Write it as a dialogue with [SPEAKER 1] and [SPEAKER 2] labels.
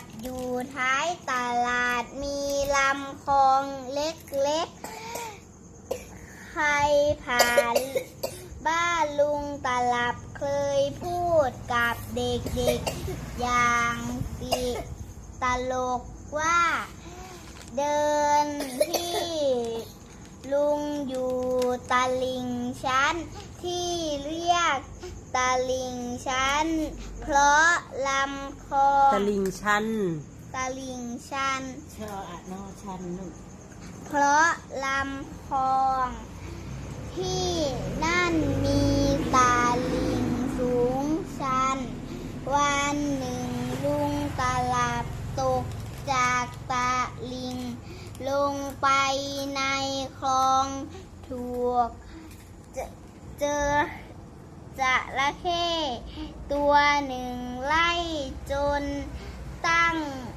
[SPEAKER 1] ดอยู่ท้ายตลาดมีลำคลองเล็กๆ ใครผ่านบ้านลุงตลับเคยพูดกับเด็กๆ อย่างติตลกว่า เดินที่ลุงอยู่ตะลิงชั้นที่ ตะลิงชั้นเพราะลำคลอง
[SPEAKER 2] ตลิงชัน
[SPEAKER 1] ตะลิงชัน
[SPEAKER 3] ชออะนอชันลูก
[SPEAKER 1] เพราะลำคลอง ที่นั่นมีตาลิงสูงชัน วันหนึ่งลุงตาลับตกจากตาลิง ลงไปในคลองถูกเจเจอจ ระเข้ตัวหนึ่งไล่จนตั้ง